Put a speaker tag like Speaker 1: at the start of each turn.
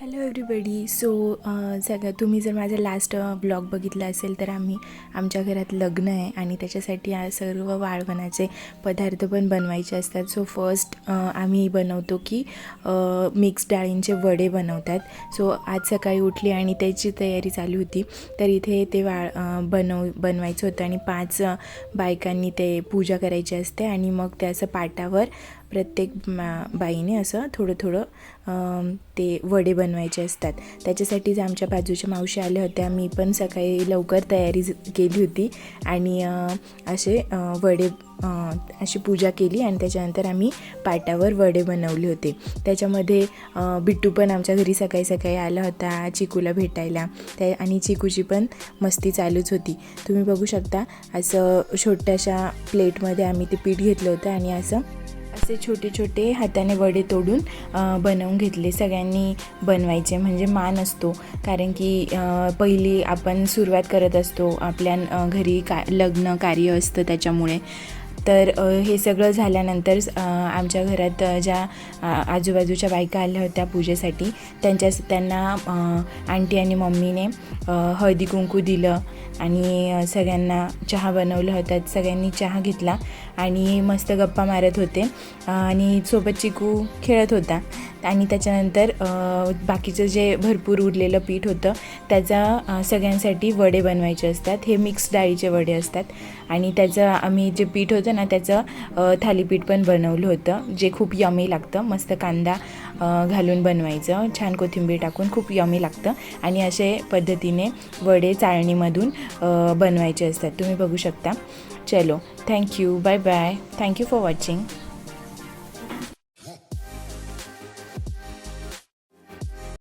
Speaker 1: Hello everybody so सगळं तुम्ही जर माझा लास्ट ब्लॉग uh, बघितला असेल तर आम्ही आमच्या घरात लग्न आहे आणि त्याच्यासाठी सर्व वाळवणाचे पदार्थ पण बनवायचे असतात. सो फर्स्ट uh, आम्ही बनवतो की uh, मिक्स डाळींचे वडे बनवतात. सो आज सकाळी उठली आणि त्याची तयारी चालू होती. तर इथे ते वाळ बनव बनवायचं होतं आणि पाच बायकांनी ते पूजा करायची असते आणि मग ते असं पाटावर प्रत्येक मा- बाईने असं थोडं थोडं ते वडे बनवायचे असतात. त्याच्यासाठीच आमच्या बाजूच्या मावशी आल्या होत्या. मी पण सकाळी लवकर तयारी केली होती. आणि असे वडे अशी पूजा केली आणि त्याच्यानंतर आम्ही पाटावर वडे बनवले होते. त्याच्यामध्ये बिट्टू पण आमच्या घरी सकाळी सकाळी आला होता चिकूला भेटायला. त्या आणि चिकूची पण मस्ती चालूच होती. तुम्ही बघू शकता असं छोट्याशा प्लेटमध्ये आम्ही ते पीठ घेतलं होतं आणि असं असे छोटे छोटे हाताने वडे तोडून बनवून घेतले. सगळ्यांनी बनवायचे. म्हणजे मान असतो. कारण की पहिली आपण सुरुवात करत असतो. आपल्या घरी का लग्न कार्य असतं त्याच्यामुळे. तर हे सगळं झाल्यानंतर आमच्या घरात ज्या आजूबाजूच्या बायका आल्या होत्या पूजेसाठी त्यांच्या त्यांना आंटी आणि मम्मीने हळदी कुंकू दिलं. आणि सगळ्यांना चहा बनवला होता सगळ्यांनी चहा घेतला आणि मस्त गप्पा मारत होते. आणि सोबत चिकू खेळत होता. आणि त्याच्यानंतर बाकीचं जे भरपूर उरलेलं पीठ होतं त्याचा सगळ्यांसाठी वडे बनवायचे असतात. हे मिक्स डाळीचे वडे असतात. आणि त्याचं आम्ही जे पीठ होतं ना त्याचं थालीपीठ पण बनवलं होतं जे खूप यमी लागतं. मस्त कांदा घालून बनवायचं. छान कोथिंबीर टाकून खूप यमी लागतं. आणि असे पद्धतीने वडे चाळणीमधून बनवायचे असतात. तुम्ही बघू शकता. चलो. Thank you bye bye thank you for watching